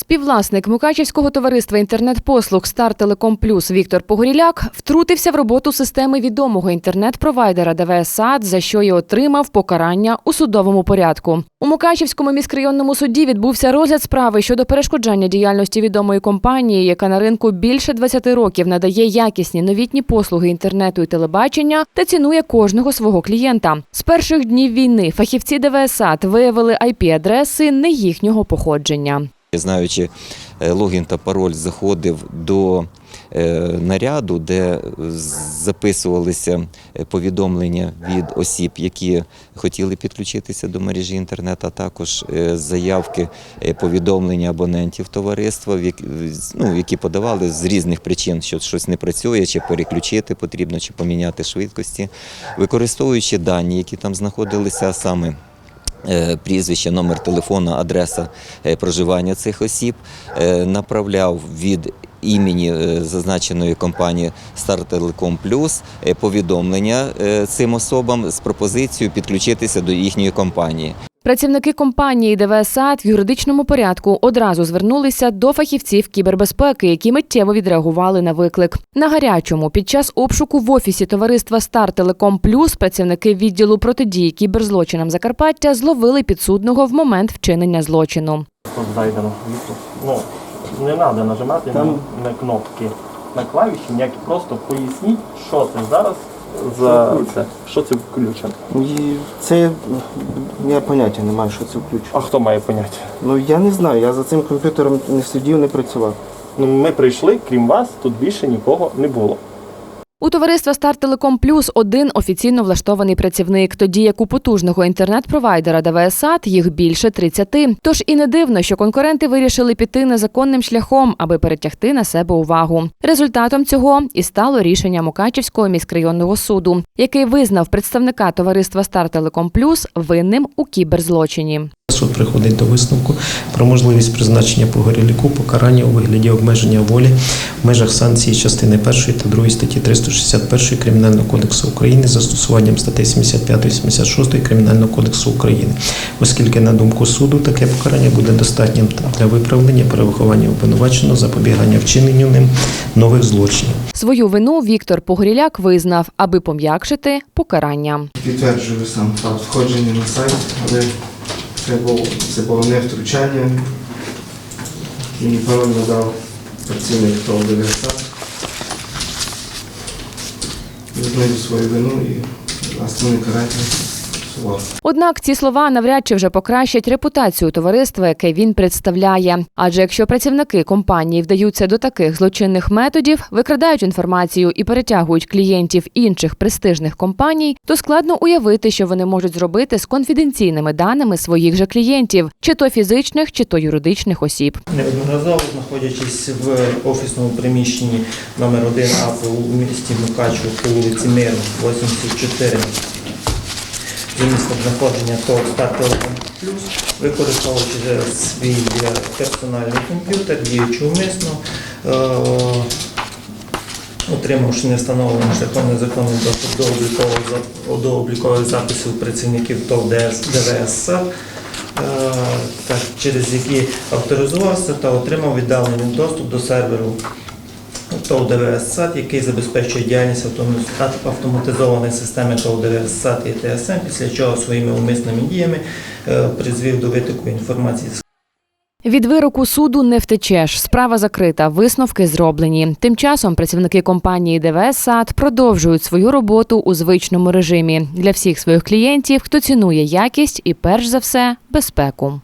Співвласник Мукачівського товариства інтернет-послуг Стар Телеком Плюс Віктор Погоріляк втрутився в роботу системи відомого інтернет-провайдера ДВСАД, за що й отримав покарання у судовому порядку. У Мукачівському міськрайонному суді відбувся розгляд справи щодо перешкоджання діяльності відомої компанії, яка на ринку більше 20 років надає якісні новітні послуги інтернету і телебачення та цінує кожного свого клієнта. З перших днів війни фахівці ДВСАД виявили IP-адреси не їхнього походження. Знаючи е, логін та пароль, заходив до е, наряду, де записувалися е, повідомлення від осіб, які хотіли підключитися до мережі інтернет, а також заявки повідомлення абонентів товариства, ну, які подавали з різних причин, що щось не працює, чи переключити потрібно, чи поміняти швидкості, використовуючи дані, які там знаходилися, а саме прізвище, номер телефону, адреса е, проживання цих осіб, е, направляв від імені е, зазначеної компанії Plus е, повідомлення е, цим особам з пропозицією підключитися до їхньої компанії. Працівники компанії ДВСАД в юридичному порядку одразу звернулися до фахівців кібербезпеки, які миттєво відреагували на виклик. На гарячому під час обшуку в офісі товариства Стар Телеком Плюс працівники відділу протидії кіберзлочинам Закарпаття зловили підсудного в момент вчинення злочину. Тут зайдемо. Ну, не треба нажимати на, на кнопки, на клавіші, ніякі просто поясніть, що це зараз за це, що це включено. І це я поняття не маю, що це включено. А хто має поняття? Ну я не знаю, я за цим комп'ютером не сидів, не працював. Ну, ми прийшли, крім вас, тут більше нікого не було. У товариства Стар Телеком Плюс один офіційно влаштований працівник, тоді як у потужного інтернет-провайдера ДВСАД їх більше 30. Тож і не дивно, що конкуренти вирішили піти незаконним шляхом, аби перетягти на себе увагу. Результатом цього і стало рішення Мукачівського міськрайонного суду, який визнав представника товариства Стар Телеком Плюс винним у кіберзлочині. Суд приходить до висновку про можливість призначення Погоріліку покарання у вигляді обмеження волі в межах санкції частини 1 та 2 статті 361 Кримінального кодексу України з застосуванням статей 75-76 Кримінального кодексу України, оскільки, на думку суду, таке покарання буде достатнім для виправлення перевиховання обвинуваченого запобігання вчиненню ним нових злочинів. Свою вину Віктор Погоріляк визнав, аби пом'якшити покарання. Підтверджую сам факт входження на сайт, але це було, не втручання. Мені пароль надав працівник ТОВ ДВСА. Визнаю свою вину і власне суворо. Однак ці слова навряд чи вже покращать репутацію товариства, яке він представляє. Адже якщо працівники компанії вдаються до таких злочинних методів, викрадають інформацію і перетягують клієнтів інших престижних компаній, то складно уявити, що вони можуть зробити з конфіденційними даними своїх же клієнтів, чи то фізичних, чи то юридичних осіб. Неодноразово знаходячись в офісному приміщенні номер 1 АПУ у місті Мукачево по вулиці Миру, 84, за місцем знаходження ТОВ «Стар Телеком Плюс», використовуючи свій персональний комп'ютер, діючи умисно, е, отримавши невстановлений шляхом незаконний доступ до облікових, записів працівників ТОВ ДВС, е, через які авторизувався та отримав віддалений доступ до серверу ТОВ ДВС САТ, який забезпечує діяльність автома- автоматизованої системи ТОВ ДВС САТ і ТСМ, після чого своїми умисними діями е, призвів до витоку інформації Від вироку суду не втечеш. Справа закрита, висновки зроблені. Тим часом працівники компанії ДВС САД продовжують свою роботу у звичному режимі для всіх своїх клієнтів, хто цінує якість і, перш за все, безпеку.